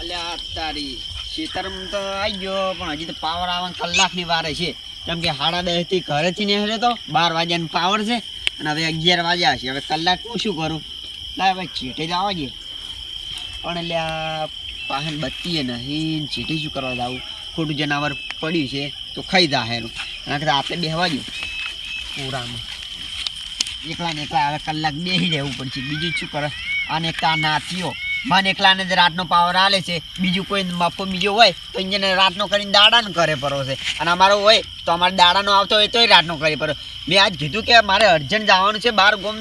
અલ્યા તારી ખેતરમાં તો આવી ગયો, પણ હજી તો પાવર આવવાનું કલાકની વારે છે. કેમ કે સાડા દસથી ઘરેથી નીકળ્યો તો બાર વાગ્યાનો પાવર છે, અને હવે અગિયાર વાગ્યા છે. હવે કલાક હું શું કરું? લાય ભાઈ છેટે જ આવવા દે પણ અલ્યા પાહન બત્તીએ નહીં છેટે શું કરવા જાવું? ખોટું જનાવર પડ્યું છે, તો ખાઈ જા હેરું. એના કરતાં આપણે બેહવા દો. પૂરામાં. એકલા ને એકલા હવે કલાક બેસી રહેવું પડશે. બીજું શું કરે? આને ના નાથીઓ મને એકલાને જ રાતનો પાવર આલે છે. બીજું કોઈ મફો બીજો હોય, તો એને રાતનો કરીને દાડાનો કરે પરો અને અમારો હોય, તો અમારે દાડાનો આવતો હોય તોય રાતનો કરી પરો મેં આજ કીધું કે મારે અર્જન્ટ જવાનું છે બહાર ગોમ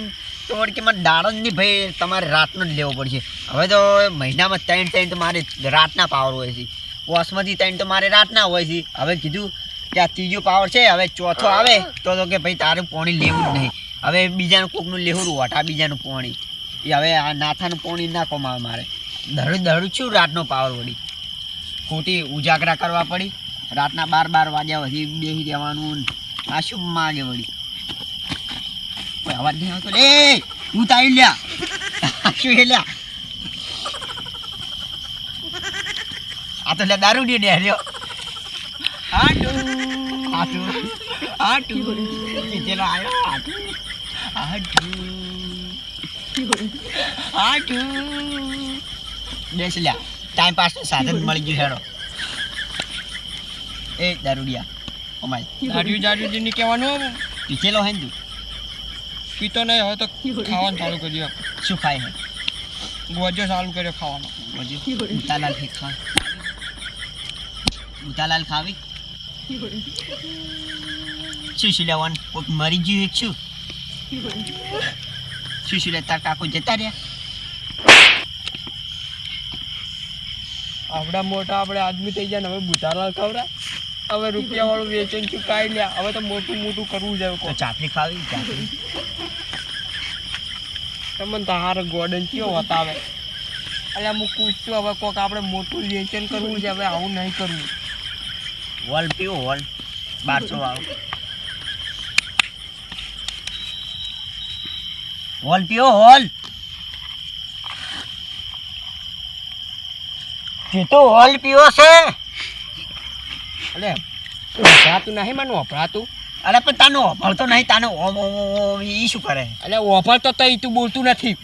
તો કે મારે દાડો નહીં ભાઈ, તમારે રાતનો જ લેવો પડશે. હવે તો મહિનામાં ત્રણ ત્રણ તો મારે રાતના પાવર હોય છે. વર્ષમાંથી ત્રણ તો મારે રાતના હોય છે. હવે કીધું કે આ ત્રીજો પાવર છે, હવે ચોથો આવે, તો કે ભાઈ તારું પોણી લેવું જ નહીં. હવે બીજાનું કોકનું લેવું આ બીજાનું પોણી. હવે આ નાથાનું પોણી ના કમાવે મારે. દરરોજ દરરોજ શું રાતનો પાવર વળી? ખોટી ઉજાગરા કરવા પડી. રાતના બાર બાર વાગ્યા પછી બેસી રહેવાનું ને આ શું માગે વળી? કોઈ અવાજ નહીં આવતો? લે હું તાવી લ્યા. શું એ લ્યા? આ તો લ્યા દારૂ ને રહ્યો આટું આટું આટું આવ્યો આટુ આટુ આટુ બેસ લ્યા ટાઈમ પાસ સાધન મળી ગયું હેડો. એ દારૂડિયા અમાય દારૂ જાડ્યું ની કહેવાનું પીછેલો હે તું? પીતો નહીં હવે તો ખાવાનું ચાલુ કર્યું શું ખાય હે? ગોજો ચાલુ કર્યો ખાવાનો. ગોજો. ઉતાલાલ ફેક ખા. ઉતાલાલ ખાવી? શું શું લેવાનું? મરી ગયું એક શું? શું શું તાર કાકો જતા રહ્યા. આપણા મોટા આપણે આદમી થઈ ગયા ને હવે બુધાલાલ ખવરા હવે રૂપિયા વાળું વેચન ચુકાઈ લે. હવે તો મોટું મોટું કરવું હવે ચાપલી ખાવી ચાપલી. તમને તારે ગોર્ડન કયો બતાવે એટલે હું પૂછતું હવે કોક આપણે મોટું વેચન કરવું છે હવે આવું નહીં કરવું. હોલ પીવો હોલ બારસો વાળો. હોલ પીઓ હોલ. તો હોલ પીઓ છે. અલે વપરાતું નહીં મને વપરાતું અરે પણ તાનો ભળતો નહીં તાનો ઓમ ઓમ ઓમ ઈ શું કરે? અલે વપરતો તો તું બોલતું નથી.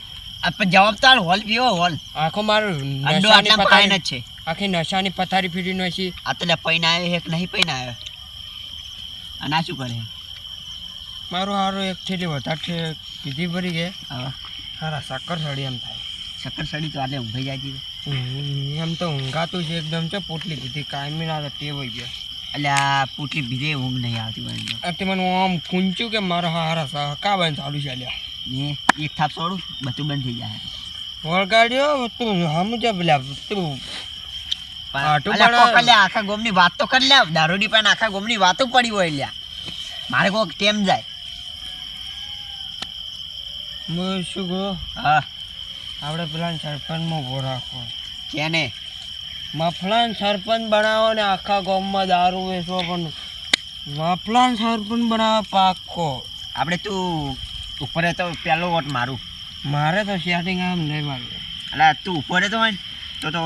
પણ જવાબ તાર હોલ પીઓ હોલ. આખો મારું અંડો આટલા પથારી જ છે. આખી નશાની પથારી ફીડી નો છે આ તો પૈન આવ્યો એક નહીં પૈન આવ્યો અને આ શું કરે? મારું હારો એક થેલી વધારે પીધી ભરી ગયા હા. હારા સાકર સડી એમ થાય. શક્કર સડી તો આટલે ઊંઘાઈ જાય છે એમ તો ઊંઘાતું છે એકદમ છે પોટલી પીધી કાયમી ના ટેવ હોય ગયા. આ પૂટલી બીજે ઊંઘ નહીં આવતી હોય અત્યારે મને આમ ખૂંચ્યું કે મારા હારા સહકા બંધ ચાલુ છે અલ્યા ને એક થાપ છોડું બધું બંધ થઈ જાય. વળગાડ્યો તું હમ જ પેલા તું અલ્યા અલ્યા આખા ગોમની વાત તો કરી લે દારૂડી પણ આખા ગોમની વાતો પડી હોય લ્યા. મારે કોઈક ટેમ જાય. હું શું કહું? હા. આપણે પેલા સરપંચમાં ઊભો રાખો. કેને? મફલાન સરપંચ બનાવો ને આખા ગામમાં દારૂ વેચવો પણ મફલાન સરપંચ બનાવો પાકો આપણે તું ઉપર તો પહેલો વોટ મારું. મારે તો સેટિંગ આમ નહીં મારું. એટલે તું ઉપર તો હોય ને તો તો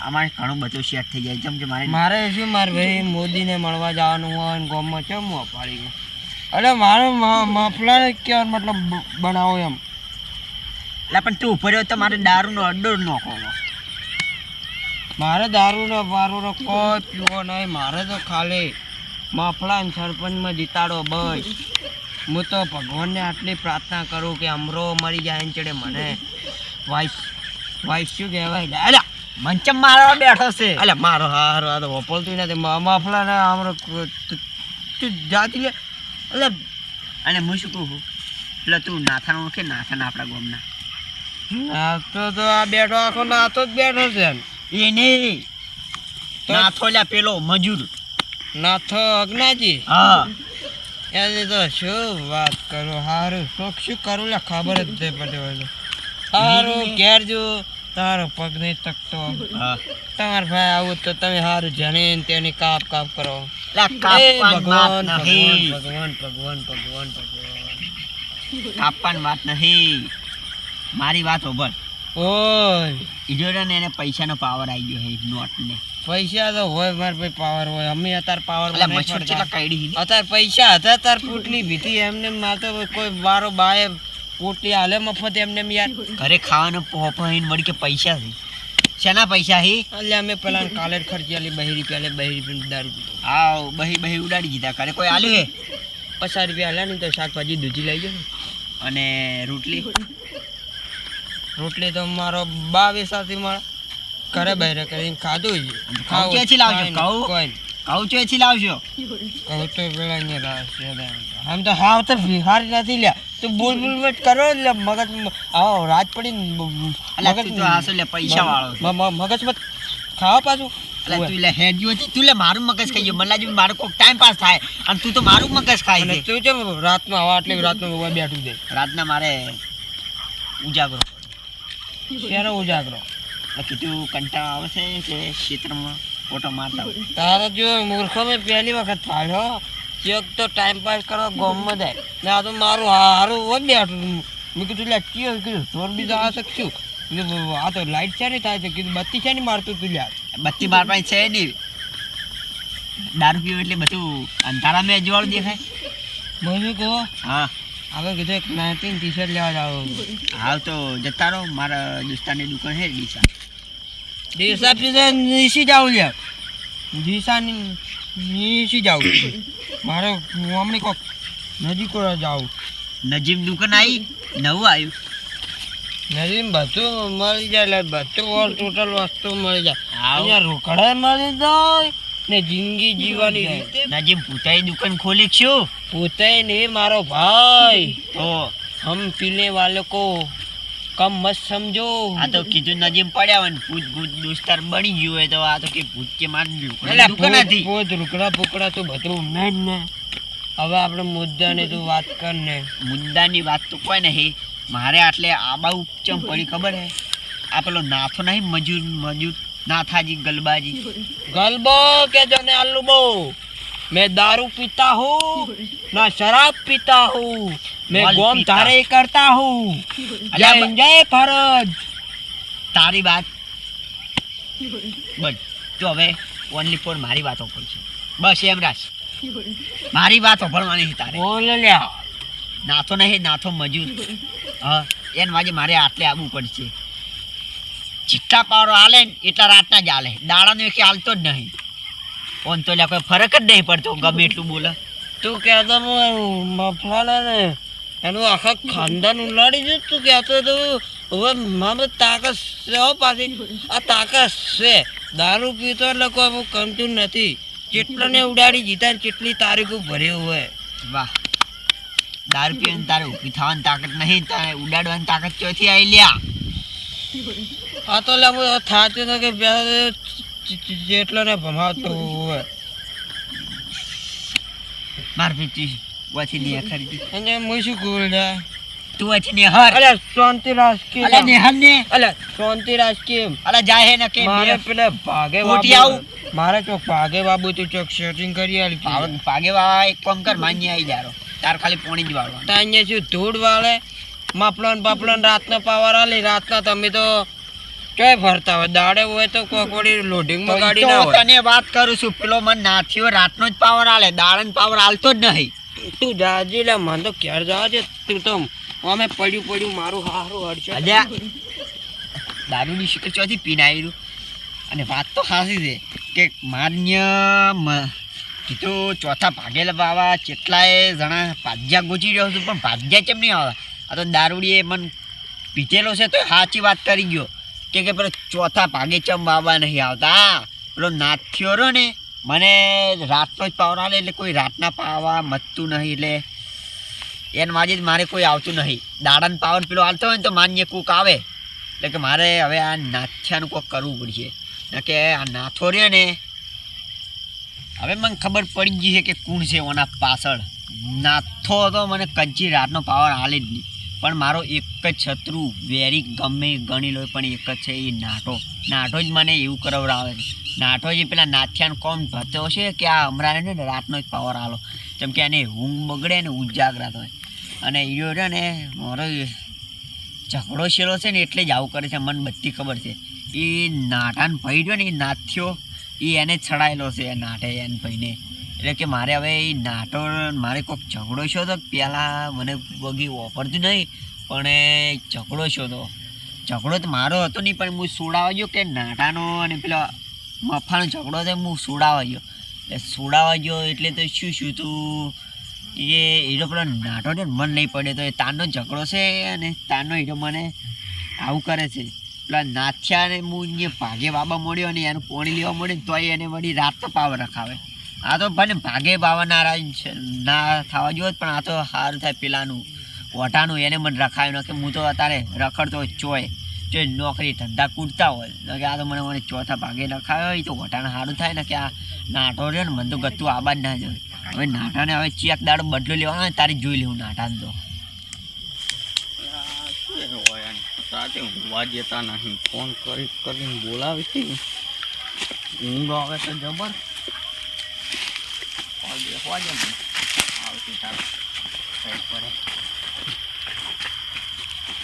અમારે ઘણું બધું સેટ થઈ જાય. જેમ કે મારે મારે શું મારે ભાઈ મોદીને મળવા જવાનું હોય ને ગામમાં કેમ હું અપાડી ગયો? અરે મારે મફલર કેવા મતલબ બનાવો એમ? એટલે પણ તું ઉપર તો મારે દારૂનો અડ્ડો જ નાખો મારે દારૂનો વારૂનો કોઈ પીવો નહીં. મારે તો ખાલી મફલાન સરપંચમાં જીતાડો બસ. હું તો ભગવાનને આટલી પ્રાર્થના કરું કે અમરો મરી જાય ને ચડે મને. વાઇસ વાઇસ શું કહેવાય? અરે મંચમ મારો બેઠો છે. અલ્યા મારો હારો આ તો વપલતું નથી. મફલાને અમરો તું- તું જાતી લે. અલ્યા અને હું શું કહું એટલે તું નાથાનો ઓળખે નાથાના આપણા ગામના? નાથો તો આ બેઠો આખો નાતો જ બેઠો છે. એ નહીં. તો- નાથો લ્યા પેલો મજૂર. નાથો અજ્ઞાજી હા. એની તો શું વાત કરું હારું. શોખ શું કરું લે ખબર જ નહીં પડતી હોય તો. ઘેર જો તારો પગ નહીં તકતો. તમારા ભાઈ આવું તો તમે સારું જણીને તેની કાપ કાપ કરો. ભગવાન ભગવાન ભગવાન ભગવાન ભગવાન કાપવાની વાત નહીં મારી વાત હોભળ. ઓય. ઈજો ને એને પૈસાનો પાવર આવી ગયો હે નોટ ને. પૈસા તો હોય માર ભાઈ પાવર હોય. અમે અત્યારે પાવર એટલે મચ્છર કેટલા કાઢી પૈસા હતા તાર પોટલી ભીતી એમને માતો કોઈ બારો બાએ પોટલી હાલે મફત એમને યાર ઘરે ખાવાનો પોપહીન મળી કે પૈસા છે. શેના પૈસા હી? એટલે અમે પેલા કાલે ખર્ચી આલી બહી રૂપિયા લે બહી રૂપિયા દારૂ પીધો. આવ બહી બહી ઉડાડી દીધા ઘરે કોઈ આલી હે? પચાસ રૂપિયા હાલ્યા ને તો શાકભાજી દૂધી લઈ જાઓ અને રોટલી? રોટલી તો મારો બાવીસ સાથે મારા. ઘરે બહેરે કરીને ખાધું જ. ઘઉં ક્યાંથી લાવજો? ઘઉં? કોઈ કહું ચોથી લાવશો? કહું તો પેલા અહીંયા રાશે આમ તો હાવ તો ભિખારી નથી લ્યા. તું બોલ બોલ મત કરો એટલે મગજ આવો રાત પડી અલા તો હાસો લે પૈસા વાળો મગજ મત ખાવા પાછું? અલા તું લે હેડ્યું હતી તું લે મારું મગજ ખાઈ ગયો. મને લાગ્યું મારું કોક ટાઈમ પાસ થાય. અને તું તો મારું મગજ ખાઈ દે તું છે રાતમાં આવા એટલે રાતમાં ઊભા બેઠું દે રાતના મારે ઉજાગરો. ઉજાગરો? કીધું કંટાળો આવે છે કે ક્ષેત્રમાં ફોટો મારતા તારા જો મૂર્ખો મેં પહેલી વખત ફાળ્યો એક તો ટાઈમ પાસ કરવા ગોમમાં જાય. ને આ તો મારું હારું હોય બેઠું મેં કીધું લ્યા ચિયો કીધું ચોર બીજા આ શકશું કીધું આ તો લાઈટ છે નહીં થાય છે કીધું બત્તી છે નહીં મારતું તું લ્યા બત્તી માર પાસે છે નહીં દારૂ પીવું એટલે બધું અંધારા મેં અજવાળું દેખાય. મને કહો? હા. હવે કીધું એક નાઇન્ટીન ટી શર્ટ લેવા જાવ. હાલ તો જતા રહો મારા દોસ્તાની દુકાન છે ડીસા. દિશા પીધે નીસી જાવ લ્યા. દિશા નીસી જાઉં મારે હું હમણાં કોક નજીક જાઉં નજીક દુકાન આવી નવું આવ્યું. નજીક બધું મળી જાય એટલે બધું ઓલ ટોટલ વસ્તુ મળી જાય. અહીંયા રોકડા મળી જાય ને જિંદગી જીવવાની રીતે. પોતાની પૂતાઈ દુકાન ખોલી છું. પોતે ને મારો ભાઈ. તો? હમ પીને વાલે કો કમ મત સમજો. આ તો કીધું નજીમ પડ્યા હોય ભૂત ભૂત દોસ્તાર બની ગયું હોય તો આ તો કે ભૂત કે મારી એટલે ભૂત રૂકડા પોકડા તો બધું ના જ ને. હવે આપણે મુદ્દાની તું વાત કર ને મુદ્દાની વાત તો કોઈ નહીં. મારે આટલે આબા ચમ પડી ખબર હે? આ પેલો નાથો નહીં મજૂર મજૂર નાથાજી ગલબાજી. ગલબો કે જો ને આલू मैं दारू पीता हूँ ना शराब पीता हूँ मैं माल गोम पीता। तारे करता हूँ जय अल्लाह ब- जय भारत તારી વાત બસ તો હવે ઓનલી ફોર મારી વાતો પર છે બસ એમ રાખ મારી વાતો ભણવાની છે તારે बोल लिया નાથો નહીં નાથો મજૂર હા એને વાજે મારે આટલે આવવું પડશે જેટલા પાવરો હાલે ને એટલા રાતના જ હાલે દાડાનો એકે હાલતો જ નહીં ઓન તો લ્યા કોઈ ફરક જ નહીં પડતો ગમે એટલું બોલે. તું કહેતો મફલાને ને એનું આખા ખાનદાન ઉલાડી જ તું કહેતો તો હવે મામે તાકાત છે પાછી. આ તાકાત છે. દારૂ પીતો એટલે કોઈ એવું ગમતું નથી. ચેટલાને ઉડાડી જીતા કેટલી તારીખો ભર્યું હોય. વાહ. દારૂ પીવાની તારે ઊભી થવાની તાકાત નહીં તારે ઉડાડવાની તાકાત ચોથી આવી લ્યા. આ તો લે હું થાતું તો કે જેટલો ને ભમાવતો હોય માર પીતી વાથી ને ખરીદી અને હું શું લે તું વાથી દે હર. અલે શાંતિ રાખ કે. અલા નેહલ ને. અલે શાંતિ રાખ કે. અલા જાય હે ને કે મારે પેલે ભાગે બાબુ આવું? મારે તો ભાગે બાબુ તું ચોક સેટિંગ કરી આલી ભાગે વાળા એક કામ કર માની આવી જારો. તાર ખાલી પોણી જ વાળવાનું. અહીંયા શું ધૂળ વાળે? માપલન બાપલન રાતનો પાવર આલી રાતના તમે તો ચોય ફરતા હોય? દાડે હોય તો કોકડી લોડિંગમાં ગાડી ના હોય. તને વાત કરું છું પેલો મન નાથીઓ રાતનો જ પાવર આલે દાડન પાવર આલતો જ નહીં. તું જાજી લે મને તો ક્યારે જવા છે તું તો અમે પડ્યું પડ્યું મારું હારું હડશે. અલ્યા દારૂની શિકર ચોથી પીને આવ્યું અને વાત તો ખાસી છે કે માન્ય કીધું ચોથા ભાગેલા બાવા કેટલાય જણા ભાજ્યા ગોચી રહ્યો છું પણ ભાજ્યા કેમ નહીં આવે? આ તો દારૂડીએ મન પીધેલો છે તો સાચી વાત કરી ગયો. કે કે પેલો ચોથા ભાગે ચમ બાબા નહીં આવતા પેલો નાથ્યો રહ્યો ને, મને રાતનો જ પાવર આલે એટલે કોઈ રાતના પાવા મતતું નહીં એટલે એને માજે જ મારે કોઈ આવતું નહીં. દાડાનો પાવર પેલો આવતો હોય ને તો માન્ય કૂક આવે. એટલે કે મારે હવે આ નાથ્યાનું કોક કરવું પડશે. કે આ નાથો રહ્યો ને, હવે મને ખબર પડી ગઈ છે કે કોણ છે ઓના પાછળ. નાથો તો મને કચ્છી રાતનો પાવર હાલે જ નહીં. પણ મારો એક જ શત્રુ, વેરી ગમે ગણી લો, પણ એક જ છે એ નાટો. નાટો જ મને એવું કરવડાવે છે. નાટો જે પેલા નાથિયાન કોમ ભતો છે કે આ હમણાં ને રાતનો જ પાવર આલો. જેમ કે એને ઊંઘ બગડે ને ઉજાગરા હોય. અને એ છે ને, મારો ઝઘડો શેરો છે ને એટલે જ આવું કરે છે, મને બધી ખબર છે. એ નાટાન ભાઈ રહ્યો ને, એ નાથ્યો, એ એને છડાયેલો છે નાટે એને ભાઈને. એટલે કે મારે હવે એ નાટો મારે કોઈક ઝઘડો છો તો પહેલાં મને બગી ઓફરતું નહીં, પણ એ ઝઘડો છો તો. ઝઘડો તો મારો હતો નહીં, પણ હું સુડાવા ગયો કે નાટાનો અને પેલો મફાનો ઝઘડો છે હું સુડાવા ગયો. એટલે સુડાવા ગયો એટલે તો શું શું તું? એ હીરો પેલો નાટો ને મન નહીં પડે તો એ તારનો ઝઘડો છે અને તારનો હીરો મને આવું કરે છે. પેલા નાથ્યા ને હું જે ભાગે બાબા મળ્યો અને એનું પોણી લેવા મળ્યો તોય એને વળી રાત તો પાવર રખાવે. આ તો ભલે ભાગે બાવા નારાજ ના થવા જોઈએ પણ આ તો સારું થાય પેલાનું. વટાનું એને મને રખાયું ન કે હું તો અત્યારે રખડતો ચોય. જો નોકરી ધંધા કૂટતા હોય ન કે આ તો મને મને ચોથા ભાગે રખાયો હોય, તો વટાણ સારું થાય ને કે આ નાટો રહ્યો ને, મને તો ગતું આબાદ ના જાય. હવે નાટાને હવે ચેક દાડો બદલો લેવાનો ને, તારી જોઈ લેવું નાટાને તો. રાતે ઊંઘવા જતા નહીં. ફોન કરી કરીને બોલાવી હતી. ઊંઘ આવે તો જબર. કોલ બેસવા દે મને. આવતી તારું કઈ પડે.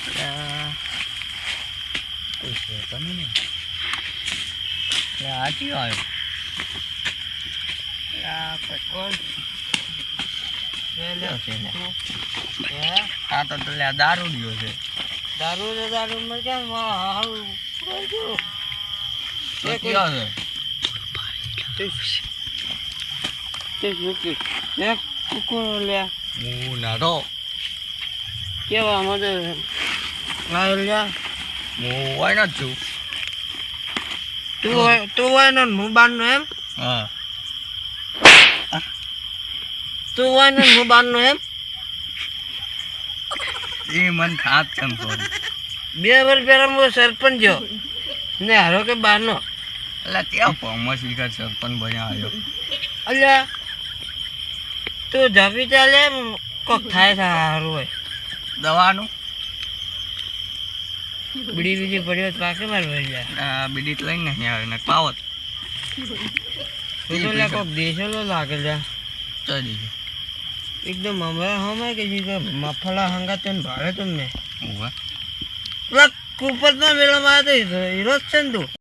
ત્યાં કોઈ છે તો નહીં ને એટલે કયો આવ્યો પેટ્રોલ આ તો તો દારૂ દારૂડિયો છે દારૂ ને દારૂ માં કયો છે તે શું કે એક કુકરો લે. હું નાટો કેવા મદદ લાવ લે. હું હોય ન છું. તું તું હોય ને હું બારનો એમ? હા. તું હોય ને હું બારનો એમ? એ મન ખાત કેમ સોરી બે વર્ષ પહેલા હું સરપંચ જો ને હારો કે બારનો? એટલે ત્યાં ફોર્મમાં શીખર સરપંચ બન્યા આવ્યો અલ્યા તું જમી ચાલે કોક થાય સારું હોય. દવાનું? બીડી બીજી પડી તો પાકે માર ભરી જાય. બીડી તો લઈને નહીં આવે ને પાવત. તું તો લે કોક દેશેલો લાગે લે ચડી એકદમ હમણાં હમે કે જી મફલા હંગા તેને ભાડે તમને ગયું પેલા કુપત ના મેળામાં આવ્યો તો હીરો જ છે ને તું.